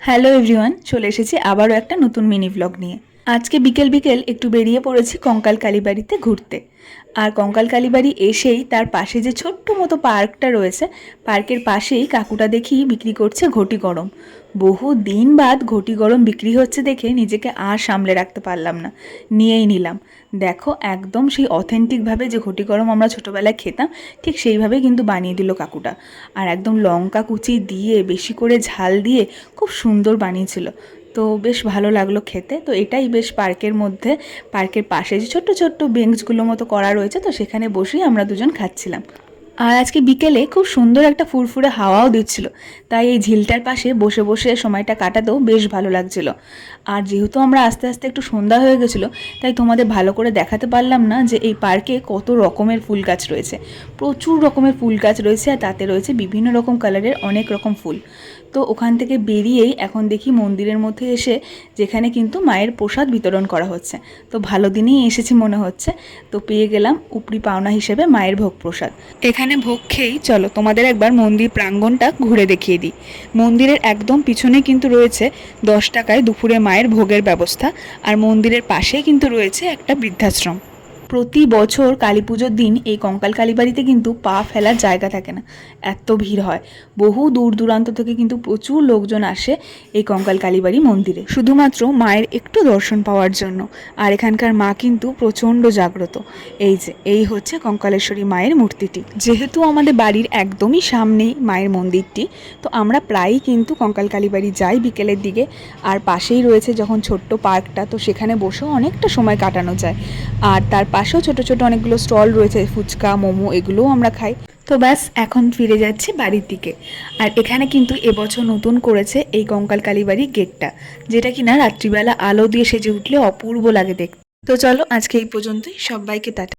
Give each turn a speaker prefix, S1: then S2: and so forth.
S1: Hello everyone চলে এসেছি আবারও একটা নতুন মিনি ব্লগ নিয়ে। আজকে বিকেল বিকেল একটু বেরিয়ে পড়েছি কঙ্কাল কালীবাড়িতে ঘুরতে। আর কঙ্কাল কালীবাড়ি এসেই তার পাশে যে ছোট্ট মতো পার্কটা রয়েছে, পার্কের পাশেই কাকুটা দেখি বিক্রি করছে ঘটি গরম। বহু দিন বাদ ঘটি গরম বিক্রি হচ্ছে দেখে নিজেকে আর সামলে রাখতে পারলাম না, নিয়েই নিলাম। দেখো, একদম সেই অথেন্টিকভাবে যে ঘটি গরম আমরা ছোটোবেলায় খেতাম, ঠিক সেইভাবেই কিন্তু বানিয়ে দিল কাকুটা। আর একদম লঙ্কা কুচি দিয়ে, বেশি করে ঝাল দিয়ে খুব সুন্দর বানিয়েছিল। তো বেশ ভালো লাগল খেতে। তো এটাই বেশ পার্কের মধ্যে, পার্কের পাশে যে ছোট্ট ছোট্ট বেঞ্চগুলো মতো করা রয়েছে, তো সেখানে বসেই আমরা দুজন খাচ্ছিলাম। আর আজকে বিকেলে খুব সুন্দর একটা ফুরফুরে হাওয়াও দিচ্ছিল। তাই এই ঝিলটার পাশে বসে বসে সময়টা কাটাতেও বেশ ভালো লাগছিল। আর যেহেতু আমরা আস্তে আস্তে একটু সন্ধ্যা হয়ে গেছিল, তাই তোমাদের ভালো করে দেখাতে পারলাম না যে এই পার্কে কত রকমের ফুল গাছ রয়েছে। প্রচুর রকমের ফুল গাছ রয়েছে আর তাতে রয়েছে বিভিন্ন রকম কালারের অনেক রকম ফুল। তো ওখান থেকে বেরিয়েই এখন দেখি মন্দিরের মধ্যে এসে যেখানে কিন্তু মায়ের প্রসাদ বিতরণ করা হচ্ছে। তো ভালো দিনেই এসেছি মনে হচ্ছে। তো পেয়ে গেলাম উপরি পাওনা হিসেবে মায়ের ভোগ প্রসাদ। এখানে ভোগ খেয়েই চলো, তোমাদের একবার মন্দির প্রাঙ্গণটা ঘুরে দেখিয়ে দিই। মন্দিরের একদম পিছনে কিন্তু রয়েছে দশ টাকায় দুপুরে মায়ের ভোগের ব্যবস্থা, আর মন্দিরের পাশেই কিন্তু রয়েছে একটা বৃদ্ধাশ্রম। প্রতি বছর কালী পুজোর দিন এই কঙ্কাল কালীবাড়িতে কিন্তু পা ফেলার জায়গা থাকে না। এত ভিড় হয়। বহু দূর দূরান্ত থেকে কিন্তু প্রচুর লোকজন আসে এই কঙ্কাল কালীবাড়ি মন্দিরে। শুধুমাত্র মায়ের একটু দর্শন পাওয়ার জন্য। আর এখানকার মা কিন্তু প্রচণ্ড জাগ্রত। এই যে, এই হচ্ছে কঙ্কালেশ্বরী মায়ের মূর্তিটি। যেহেতু আমাদের বাড়ির একদমই সামনেই মায়ের মন্দিরটি, তো আমরা প্রায়ই কিন্তু কঙ্কাল কালীবাড়ি যাই বিকেলের দিকে। আর পাশেই রয়েছে যখন ছোট্ট পার্কটা, তো সেখানে বসেও অনেকটা সময় কাটানো যায়। আর তার পাশেও ছোট ছোট অনেকগুলো স্টল রয়েছে, ফুচকা, মোমো, এগুলোও আমরা খাই। তো ব্যাস, এখন ফিরে যাচ্ছি বাড়ির দিকে। আর এখানে কিন্তু এবছর নতুন করেছে এই কঙ্কাল কালীবাড়ি গেটটা, যেটা কিনা রাত্রিবেলা আলো দিয়ে সেজে উঠলে অপূর্ব লাগে দেখতে। তো চলো, আজকে এই পর্যন্তই। সবাইকে টাটা।